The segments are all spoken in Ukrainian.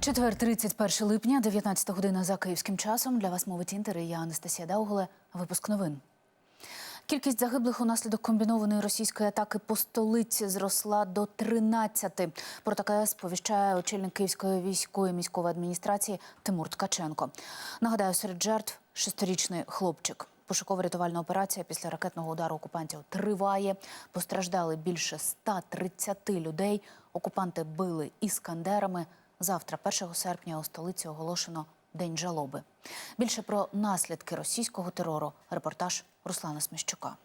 Четвер, 31 липня, 19 година за київським часом. Для вас мовить інтер і я Анастасія Дауголе. Випуск новин. Кількість загиблих унаслідок комбінованої російської атаки по столиці зросла до 13. Про таке сповіщає очільник Київської військової міської адміністрації Тимур Ткаченко. Нагадаю, серед жертв шестирічний хлопчик. Пошукова рятувальна операція після ракетного удару окупантів триває. Постраждали більше 130 людей. Окупанти били іскандерами. Завтра, 1 серпня, у столиці оголошено День жалоби. Більше про наслідки російського терору. Репортаж Руслана Сміщука.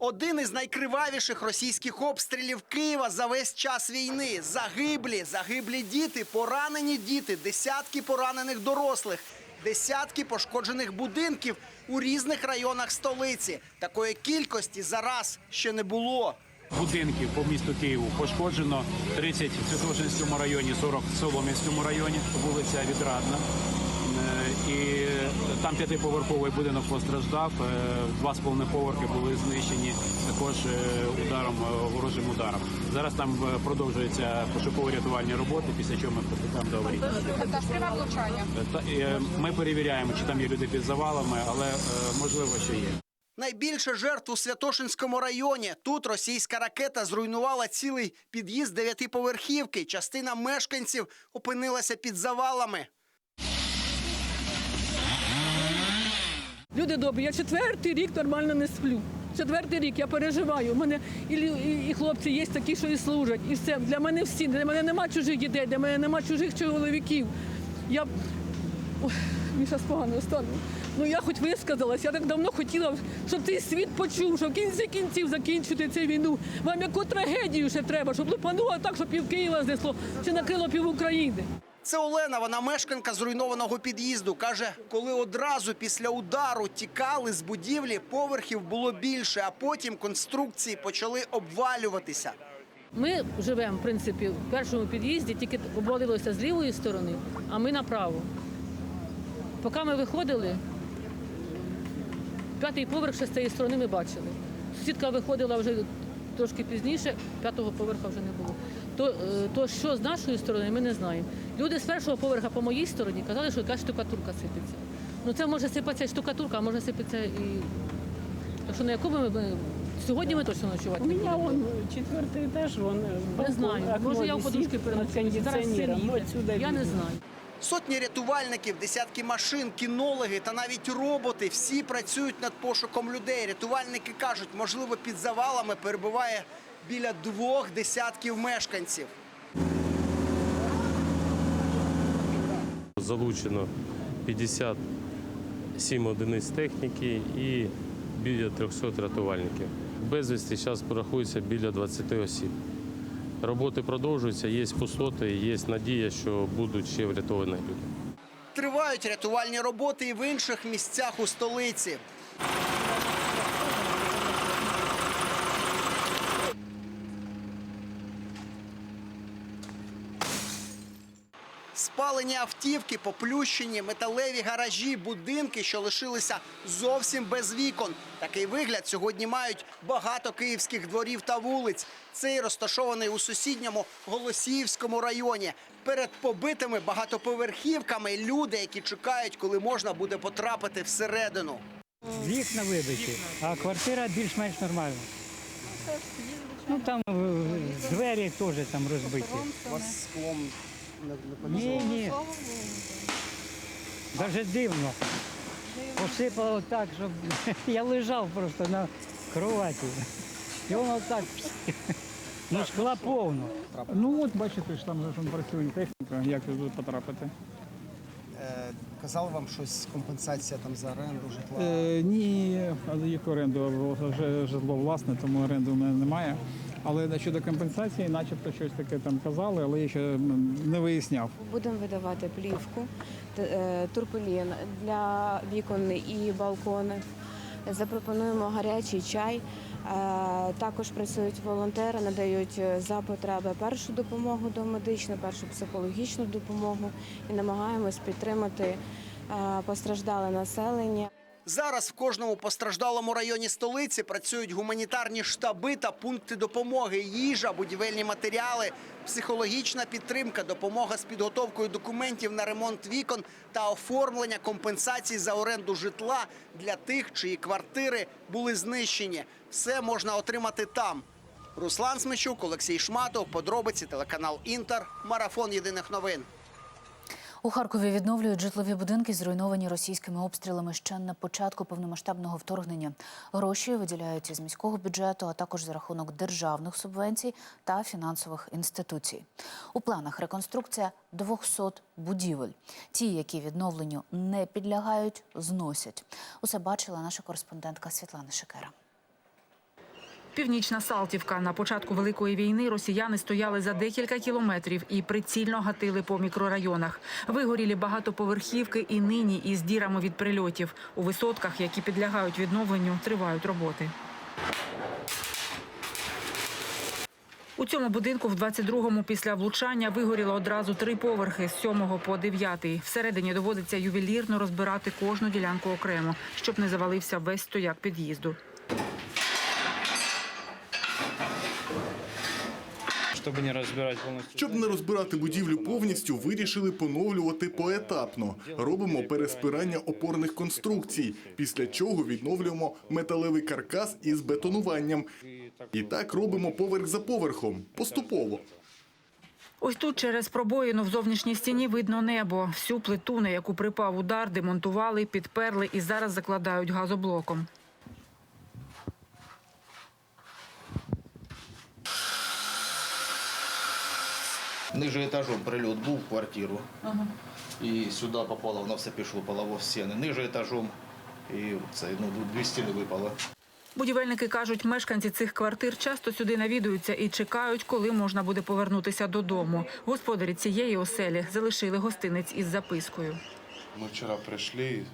Один із найкривавіших російських обстрілів Києва за весь час війни. Загиблі, загиблі діти, поранені діти, десятки поранених дорослих, десятки пошкоджених будинків у різних районах столиці. Такої кількості зараз ще не було. Будинків по місту Києву пошкоджено 30 в Святошинському районі, 40 в Солом'янському районі, вулиця Відрадна. Е, І там п'ятиповерховий будинок постраждав, е, два з половиною поверхи були знищені також е, ударом, ворожим ударом. Зараз там продовжуються пошуково-рятувальні роботи, після чого ми приступаємо до аварійного. Тобто пряме влучання. Та- е, Ми перевіряємо, чи там є люди під завалами, але можливо, що є. Найбільше жертв у Святошинському районі. Тут російська ракета зруйнувала цілий під'їзд дев'ятиповерхівки. Частина мешканців опинилася під завалами. Люди добрі, я четвертий рік нормально не сплю. Четвертий рік я переживаю. У мене і, і, і хлопці є такі, що і служать. І все. Для мене всі. Для мене нема чужих дітей, для мене нема чужих чоловіків. Я Ой, мені зараз погано стану. Ну я хоч висказалась, я так давно хотіла, щоб цей світ почув, що в кінці кінців закінчити цю війну. Вам яку трагедію ще треба, щоб лупануло так, щоб пів Києва знесло, чи накрило пів України. Це Олена, вона мешканка зруйнованого під'їзду. Каже, коли одразу після удару тікали з будівлі, поверхів було більше, а потім конструкції почали обвалюватися. Ми живемо, в принципі, в першому під'їзді, тільки обвалилося з лівої сторони, а ми направо. Поки ми виходили, п'ятий поверх ще з цієї сторони ми бачили. Сусідка виходила вже трошки пізніше, п'ятого поверха вже не було. То, е, то що з нашої сторони, ми не знаємо. Люди з першого поверха по моїй стороні казали, що якась штукатурка сипеться. Ну це може сипатися і штукатурка, а може сипеться і. Так що на якому ми, ми сьогодні ми точно ночувати У не меня будемо. вон четвертый этаж, вон э, Не балкон, знаю, окно може я в висит подушки над переночую. Зараз син кондиционером. їде. Вот сюда Я не видно. знаю. Сотні рятувальників, десятки машин, кінологи та навіть роботи всі працюють над пошуком людей. Рятувальники кажуть, можливо, під завалами перебуває біля двох десятків мешканців. Залучено 57 одиниць техніки і біля 300 рятувальників. Безвісті зараз порахується біля 20 осіб. Роботи продовжуються, є пустоти, є надія, що будуть ще врятовані люди. Тривають рятувальні роботи і в інших місцях у столиці. Спалені автівки, поплющені, металеві гаражі, будинки, що лишилися зовсім без вікон. Такий вигляд сьогодні мають багато київських дворів та вулиць. Цей розташований у сусідньому Голосіївському районі. Перед побитими багатоповерхівками люди, які чекають, коли можна буде потрапити всередину. Вікна вибиті, а квартира більш-менш нормальна. Ну там е, двері теж там розбиті. У вас склом Ні, ні. Даже дивно. Посипало так, щоб я лежав просто на кроваті. І воно так. Ну, шкла повно. Ну от бачите, що там вже ж працює техніка, як тут потрапити. Е, Казали вам щось компенсація там за оренду житла? Е, ні, але їх оренду вже житло власне, тому оренди в мене немає. Але щодо компенсації, начебто щось таке там казали, але я ще не виясняв. Будемо видавати плівку, е, турпелін для вікон і балкони. Запропонуємо гарячий чай. Е, Також працюють волонтери, надають е, за потреби першу допомогу домедичну, першу психологічну допомогу і намагаємось підтримати постраждале населення. Зараз в кожному постраждалому районі столиці працюють гуманітарні штаби та пункти допомоги, їжа, будівельні матеріали, психологічна підтримка, допомога з підготовкою документів на ремонт вікон та оформлення компенсацій за оренду житла для тих, чиї квартири були знищені. Все можна отримати там. Руслан Смещук, Олексій Шматов, подробиці телеканал Інтер, марафон єдиних новин. У Харкові відновлюють житлові будинки, зруйновані російськими обстрілами ще на початку повномасштабного вторгнення. Гроші виділяються з міського бюджету, а також за рахунок державних субвенцій та фінансових інституцій. У планах реконструкція 200 будівель. Ті, які відновленню не підлягають, зносять. Усе бачила наша кореспондентка Світлана Шикера. Північна Салтівка. На початку Великої війни росіяни стояли за декілька кілометрів і прицільно гатили по мікрорайонах. Вигорілі багатоповерхівки і нині із дірами від прильотів. У висотках, які підлягають відновленню, тривають роботи. У цьому будинку в 22-му після влучання вигоріло одразу три поверхи з 7 по 9. Всередині доводиться ювелірно розбирати кожну ділянку окремо, щоб не завалився весь стояк під'їзду. Щоб не розбирати повністю. Щоб не розбирати будівлю повністю, вирішили поновлювати поетапно. Робимо переспирання опорних конструкцій, після чого відновлюємо металевий каркас із бетонуванням. І так робимо поверх за поверхом, поступово. Ось тут через пробоїну в зовнішній стіні видно небо. Всю плиту, на яку припав удар, демонтували, підперли і зараз закладають газоблоком. Ниже етажом прильот був в квартиру. І сюди попало, воно все пішло полово в стіни. Ниже етажом і це, ну, дві стіни випало. Будівельники кажуть, мешканці цих квартир часто сюди навідуються і чекають, коли можна буде повернутися додому. Господарі цієї оселі залишили гостинець із запискою. Ми вчора прийшли.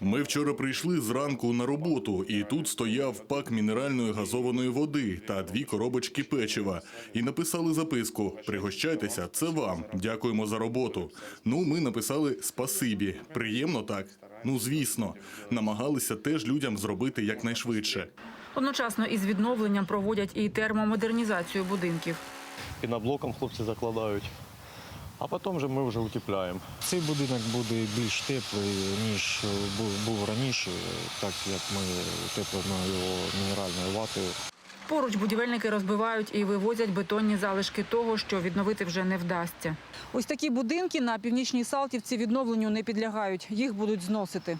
Ми вчора прийшли зранку на роботу, і тут стояв пак мінеральної газованої води та дві коробочки печива. І написали записку: Пригощайтеся, це вам. Дякуємо за роботу. Ну, ми написали спасибі. Приємно так. Ну, звісно, намагалися теж людям зробити якнайшвидше. Одночасно із відновленням проводять і термомодернізацію будинків. Піноблоком хлопці закладають. А потім вже ми вже утепляємо. Цей будинок буде більш теплий, ніж був, раніше, так як ми утеплимо його мінеральною ватою. Поруч будівельники розбивають і вивозять бетонні залишки того, що відновити вже не вдасться. Ось такі будинки на північній Салтівці відновленню не підлягають. Їх будуть зносити.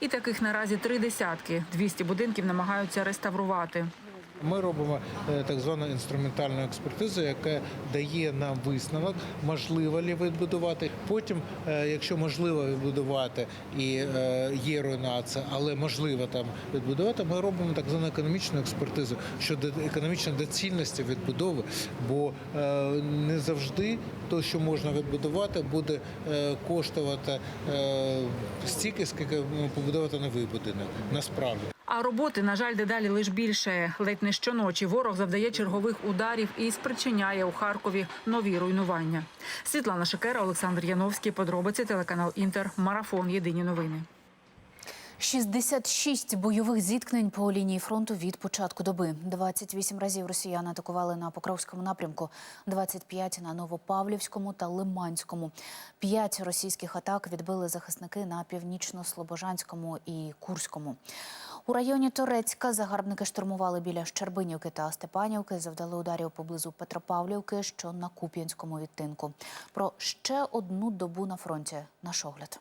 І таких наразі три десятки. 200 будинків намагаються реставрувати. Ми робимо е, так звану інструментальну експертизу, яка дає нам висновок, можливо ли відбудувати. Потім, е, якщо можливо відбудувати і е, є руйнація, але можливо там відбудувати, ми робимо так звану економічну експертизу щодо економічної доцільності відбудови, бо не завжди те, що можна відбудувати, буде коштувати стільки, скільки ну, побудувати новий будинок. Насправді. А роботи, на жаль, дедалі лиш більше. Ледь не щоночі ворог завдає чергових ударів і спричиняє у Харкові нові руйнування. Світлана Шикера, Олександр Яновський. Подробиці телеканал Інтер. Марафон. Єдині новини. 66 бойових зіткнень по лінії фронту від початку доби. 28 разів росіяни атакували на Покровському напрямку, 25 на Новопавлівському та Лиманському. П'ять російських атак відбили захисники на північно-слобожанському і Курському. У районі Торецька загарбники штурмували біля Щербинівки та Степанівки, завдали ударів поблизу Петропавлівки, що на Куп'янському відтинку. Про ще одну добу на фронті наш огляд.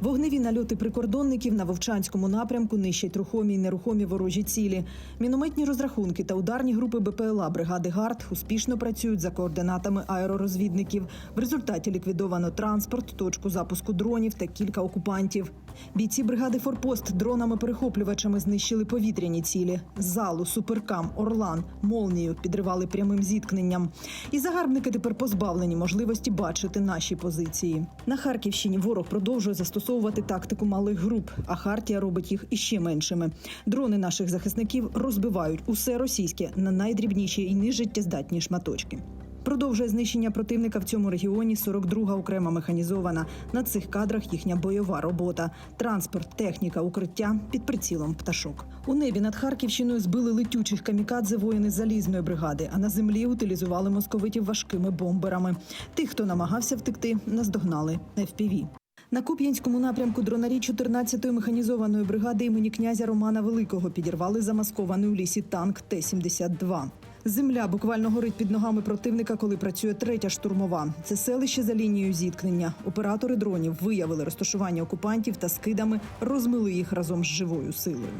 Вогневі нальоти прикордонників на Вовчанському напрямку нищать рухомі й нерухомі ворожі цілі. Мінометні розрахунки та ударні групи БПЛА бригади ГАРД успішно працюють за координатами аеророзвідників. В результаті ліквідовано транспорт, точку запуску дронів та кілька окупантів. Бійці бригади Форпост дронами-перехоплювачами знищили повітряні цілі. Залу, суперкам, Орлан, молнію підривали прямим зіткненням. І загарбники тепер позбавлені можливості бачити наші позиції. На Харківщині ворог продовжує застосовувати тактику малих груп, а Хартія робить їх іще меншими. Дрони наших захисників розбивають усе російське на найдрібніші і нежиттєздатні шматочки. Продовжує знищення противника в цьому регіоні 42-га окрема механізована. На цих кадрах їхня бойова робота, транспорт, техніка, укриття під прицілом пташок. У небі над Харківщиною збили летючих камікадзе воїни залізної бригади, а на землі утилізували московитів важкими бомберами. Тих, хто намагався втекти, наздогнали FPV. На Куп'янському напрямку дронарі 14-ї механізованої бригади імені князя Романа Великого підірвали замаскований у лісі танк Т-72. Земля буквально горить під ногами противника, коли працює третя штурмова. Це селище за лінією зіткнення. Оператори дронів виявили розташування окупантів та скидами розмили їх разом з живою силою.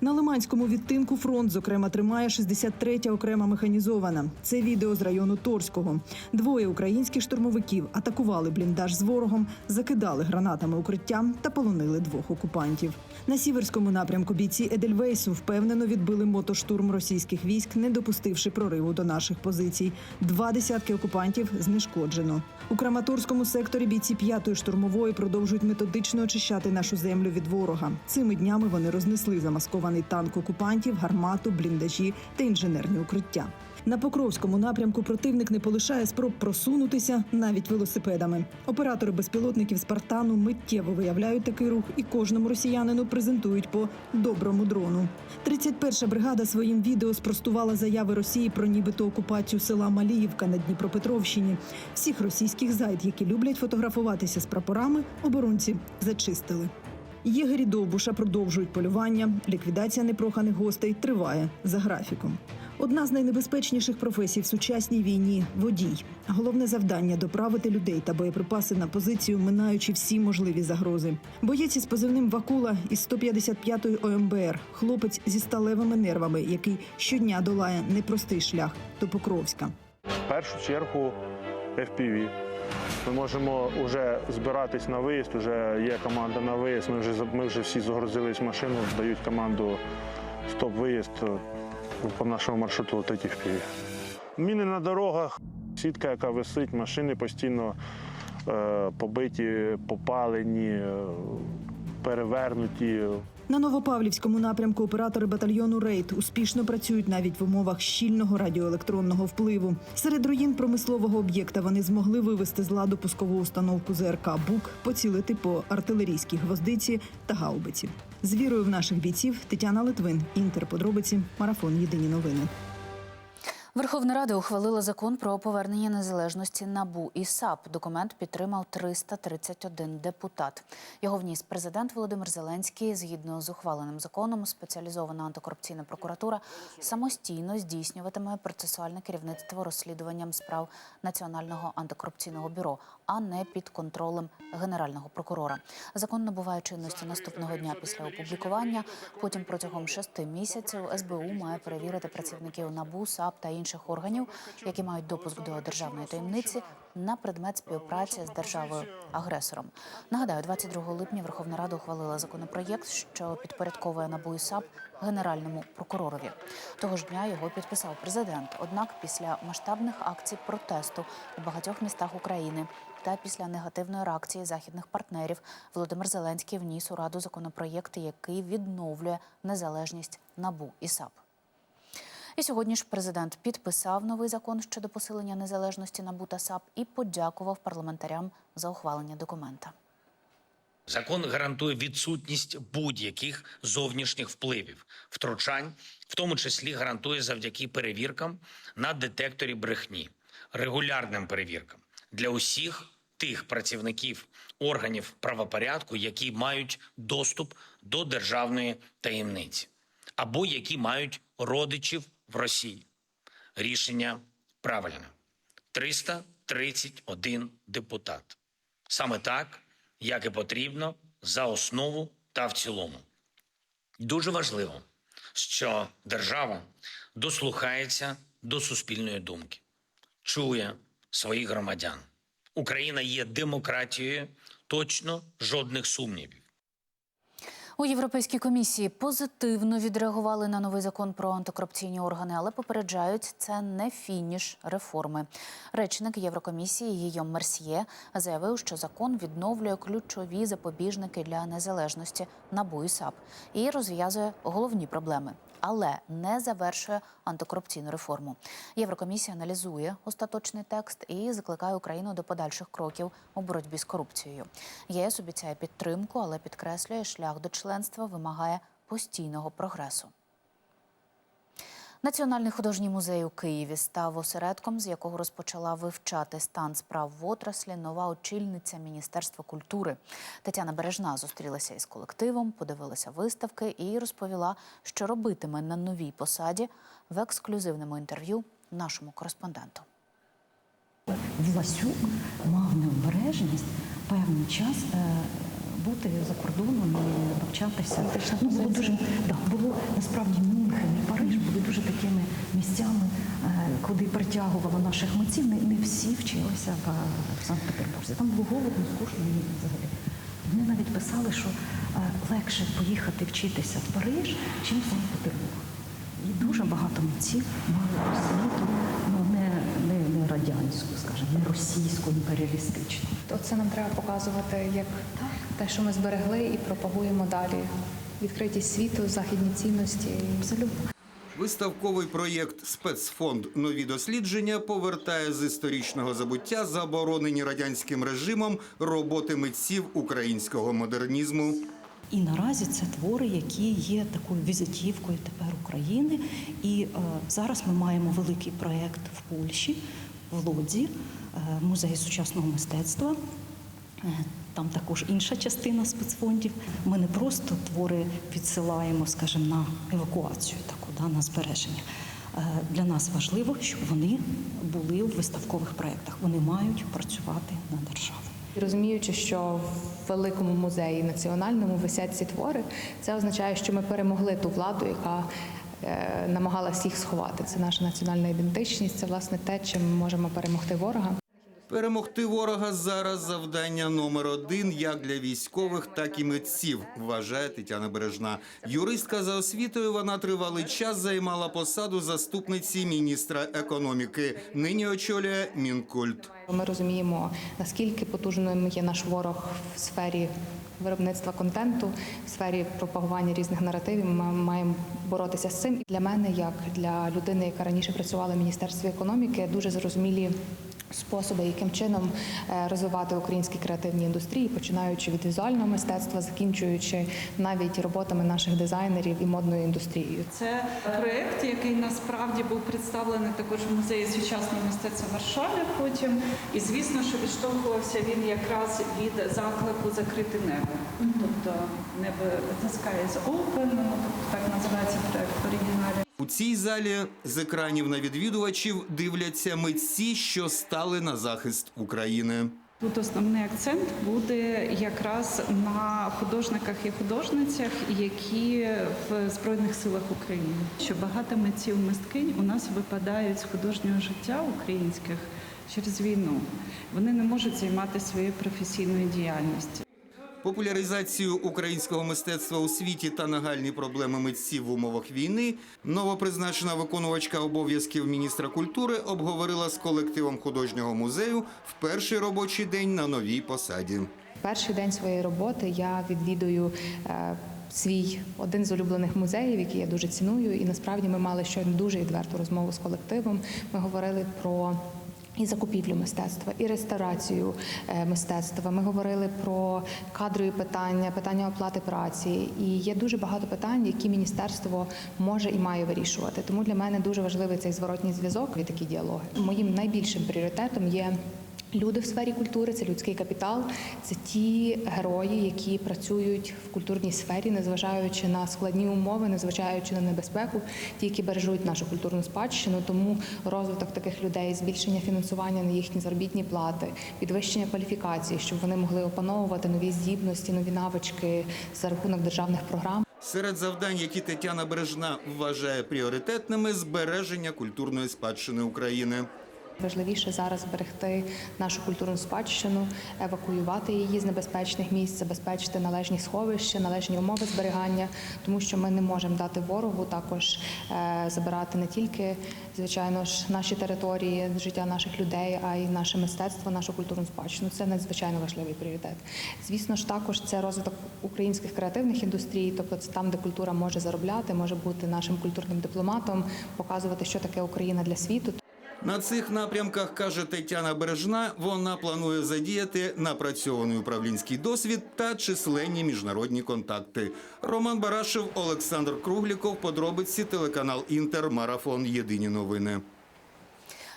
На Лиманському відтинку фронт, зокрема, тримає 63-я окрема механізована. Це відео з району Торського. Двоє українських штурмовиків атакували бліндаж з ворогом, закидали гранатами укриття та полонили двох окупантів. На сіверському напрямку бійці Едельвейсу впевнено відбили мотоштурм російських військ, не допустивши прориву до наших позицій. Два десятки окупантів знешкоджено. У Краматорському секторі бійці п'ятої штурмової продовжують методично очищати нашу землю від ворога. Цими днями вони рознесли замаскований танк окупантів, гармату, бліндажі та інженерні укриття. На Покровському напрямку противник не полишає спроб просунутися навіть велосипедами. Оператори безпілотників Спартану миттєво виявляють такий рух і кожному росіянину презентують по доброму дрону. 31-ша бригада своїм відео спростувала заяви Росії про нібито окупацію села Маліївка на Дніпропетровщині. Всіх російських зайд, які люблять фотографуватися з прапорами, оборонці зачистили. Єгері Довбуша продовжують полювання. Ліквідація непроханих гостей триває за графіком. Одна з найнебезпечніших професій в сучасній війні водій. Головне завдання доправити людей та боєприпаси на позицію, минаючи всі можливі загрози. Боєць із позивним Вакула із 155-ї ОМБР, хлопець зі сталевими нервами, який щодня долає непростий шлях до Покровська. В першу чергу FPV. Ми можемо вже збиратись на виїзд, вже є команда на виїзд. Ми вже ми вже всі загрузились в машину, дають команду стоп-виїзд по нашому маршруту летить FPV. Міни на дорогах, сітка, яка висить, машини постійно е, побиті, попалені, е, перевернуті. На Новопавлівському напрямку оператори батальйону Рейд успішно працюють навіть в умовах щільного радіоелектронного впливу. Серед руїн промислового об'єкта вони змогли вивести з ладу пускову установку ЗРК БУК, поцілити по артилерійській гвоздиці та гаубиці. З вірою в наших бійців Тетяна Литвин, Інтер. Подробиці, марафон. Єдині новини. Верховна Рада ухвалила закон про повернення незалежності НАБУ і САП. Документ підтримав 331 депутат. Його вніс президент Володимир Зеленський. Згідно з ухваленим законом, спеціалізована антикорупційна прокуратура самостійно здійснюватиме процесуальне керівництво розслідуванням справ Національного антикорупційного бюро, а не під контролем генерального прокурора. Закон набуває чинності наступного дня після опублікування. Потім протягом шести місяців СБУ має перевірити працівників НАБУ, САП та інших органів, які мають допуск до державної таємниці на предмет співпраці з державою агресором. Нагадаю, 22 липня Верховна Рада ухвалила законопроєкт, що підпорядковує НАБУ і САП генеральному прокуророві. Того ж дня його підписав президент. Однак, після масштабних акцій протесту у багатьох містах України та після негативної реакції західних партнерів Володимир Зеленський вніс у раду законопроєкт, який відновлює незалежність НАБУ і САП. І сьогодні ж президент підписав новий закон щодо посилення незалежності НАБУ та САП і подякував парламентарям за ухвалення документа. Закон гарантує відсутність будь-яких зовнішніх впливів, втручань, в тому числі гарантує завдяки перевіркам на детекторі брехні, регулярним перевіркам для усіх тих працівників органів правопорядку, які мають доступ до державної таємниці, або які мають родичів в Росії. Рішення правильне. 331 депутат. Саме так, як і потрібно, за основу та в цілому. Дуже важливо, що держава дослухається до суспільної думки, чує своїх громадян. Україна є демократією, точно жодних сумнівів. У Європейській комісії позитивно відреагували на новий закон про антикорупційні органи, але попереджають, це не фініш реформи. Речник Єврокомісії Гійом Мерсьє заявив, що закон відновлює ключові запобіжники для незалежності НАБУ і САП і розв'язує головні проблеми. Але не завершує антикорупційну реформу. Єврокомісія аналізує остаточний текст і закликає Україну до подальших кроків у боротьбі з корупцією. ЄС обіцяє підтримку, але підкреслює, шлях до членства вимагає постійного прогресу. Національний художній музей у Києві став осередком, з якого розпочала вивчати стан справ в отраслі нова очільниця Міністерства культури. Тетяна Бережна зустрілася із колективом, подивилася виставки і розповіла, що робитиме на новій посаді в ексклюзивному інтерв'ю нашому кореспонденту. Власюк мав необережність певний час е, бути за кордоном і навчатися. Ну, було дуже да, було насправді Мюнхен і Париж були дуже такими місцями, е, куди притягувало наших митців. Не, не всі вчилися в, Санкт-Петербурзі. Там було голодно, скучно і взагалі. Вони навіть писали, що е, легше поїхати вчитися в Париж, чим в Санкт-Петербург. І дуже багато митців мали освіту, ну не, не, не радянську, скажімо, не російську, імперіалістичну. Оце нам треба показувати як те, що ми зберегли і пропагуємо далі. Відкритість світу, західні цінності. Абсолютно. Виставковий проєкт Спецфонд Нові дослідження повертає з історичного забуття заборонені радянським режимом роботи митців українського модернізму. І наразі це твори, які є такою візитівкою тепер України. І е, зараз ми маємо великий проєкт в Польщі, в Лодзі, е, музей сучасного мистецтва. Е, Там також інша частина спецфондів. Ми не просто твори відсилаємо, скажімо, на евакуацію, таку да, на збереження. Е, Для нас важливо, щоб вони були в виставкових проєктах. Вони мають працювати на державу. Розуміючи, що в великому музеї національному висять ці твори, це означає, що ми перемогли ту владу, яка е, намагалась їх сховати. Це наша національна ідентичність, це власне те, чим ми можемо перемогти ворога. Перемогти ворога зараз завдання номер один як для військових, так і митців, вважає Тетяна Бережна. Юристка за освітою вона тривалий час займала посаду заступниці міністра економіки. Нині очолює Мінкульт. Ми розуміємо, наскільки потужним є наш ворог в сфері виробництва контенту, в сфері пропагування різних наративів. Ми маємо боротися з цим. І Для мене, як для людини, яка раніше працювала в міністерстві економіки, дуже зрозумілі. Способи, яким чином е, розвивати українські креативні індустрії, починаючи від візуального мистецтва, закінчуючи навіть роботами наших дизайнерів і модною індустрією. Це проєкт, який насправді був представлений також в музеї сучасного мистецтва в Варшаві потім. І звісно, що відштовхувався він якраз від заклику закрити небо. Тобто небо sky is open, цій залі з екранів на відвідувачів дивляться митці, що стали на захист України. Тут основний акцент буде якраз на художниках і художницях, які в Збройних силах України. Що багато митців мисткинь у нас випадають з художнього життя українських через війну. Вони не можуть займатися своєю професійною діяльністю. Популяризацію українського мистецтва у світі та нагальні проблеми митців в умовах війни новопризначена виконувачка обов'язків міністра культури обговорила з колективом художнього музею в перший робочий день на новій посаді. Перший день своєї роботи я відвідую е, свій один з улюблених музеїв, який я дуже ціную. І насправді ми мали щойно дуже відверту розмову з колективом. Ми говорили про. І закупівлю мистецтва, і реставрацію е, мистецтва. Ми говорили про кадрові питання, питання оплати праці. І є дуже багато питань, які міністерство може і має вирішувати. Тому для мене дуже важливий цей зворотній зв'язок і такі діалоги. Моїм найбільшим пріоритетом є Люди в сфері культури це людський капітал, це ті герої, які працюють в культурній сфері, незважаючи на складні умови, незважаючи на небезпеку, ті, які бережуть нашу культурну спадщину. Тому розвиток таких людей, збільшення фінансування на їхні заробітні плати, підвищення кваліфікації, щоб вони могли опановувати нові здібності, нові навички за рахунок державних програм. Серед завдань, які Тетяна Бережна вважає пріоритетними, збереження культурної спадщини України. Важливіше зараз зберегти нашу культурну спадщину, евакуювати її з небезпечних місць, забезпечити належні сховища, належні умови зберігання, тому що ми не можемо дати ворогу також е, забирати не тільки, звичайно ж, наші території, життя наших людей, а й наше мистецтво, нашу культурну спадщину. Це надзвичайно важливий пріоритет. Звісно ж, також це розвиток українських креативних індустрій, тобто це там, де культура може заробляти, може бути нашим культурним дипломатом, показувати, що таке Україна для світу. На цих напрямках, каже Тетяна Бережна, вона планує задіяти напрацьований управлінський досвід та численні міжнародні контакти. Роман Барашев, Олександр Кругліков, подробиці телеканал Інтер, Марафон. Єдині новини.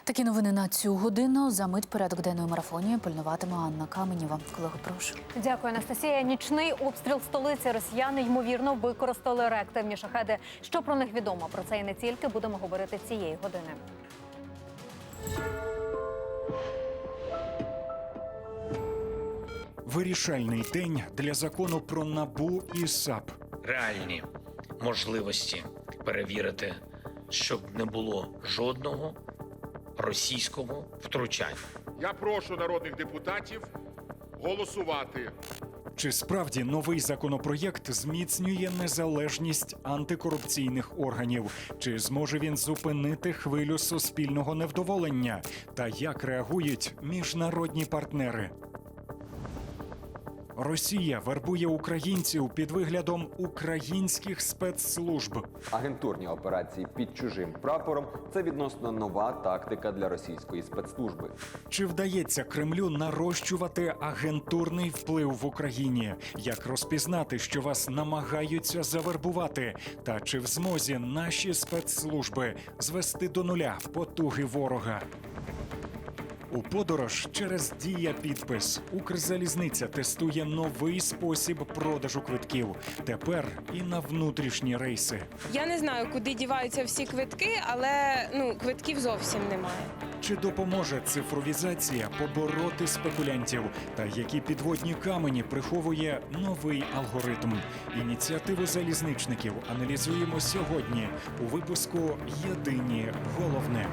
Такі новини на цю годину. За мить порядок денної марафоні пильнуватиме Анна Каменєва. Колего, прошу. Дякую, Анастасія. Нічний обстріл столиці росіяни ймовірно використали реактивні шахеди. Що про них відомо? Про це і не тільки будемо говорити цієї години. Вирішальний день для закону про набу і САП. реальні можливості перевірити, щоб не було жодного російського втручання. Я прошу народних депутатів голосувати. Чи справді новий законопроєкт зміцнює незалежність антикорупційних органів? Чи зможе він зупинити хвилю суспільного невдоволення? Та як реагують міжнародні партнери? Росія вербує українців під виглядом українських спецслужб. Агентурні операції під чужим прапором це відносно нова тактика для російської спецслужби. Чи вдається Кремлю нарощувати агентурний вплив в Україні? Як розпізнати, що вас намагаються завербувати? Та чи в змозі наші спецслужби звести до нуля потуги ворога? У подорож через дія підпис Укрзалізниця тестує новий спосіб продажу квитків. Тепер і на внутрішні рейси. Я не знаю, куди діваються всі квитки, але ну квитків зовсім немає. Чи допоможе цифровізація побороти спекулянтів? Та які підводні камені приховує новий алгоритм? Ініціативу залізничників аналізуємо сьогодні у випуску Єдині головне.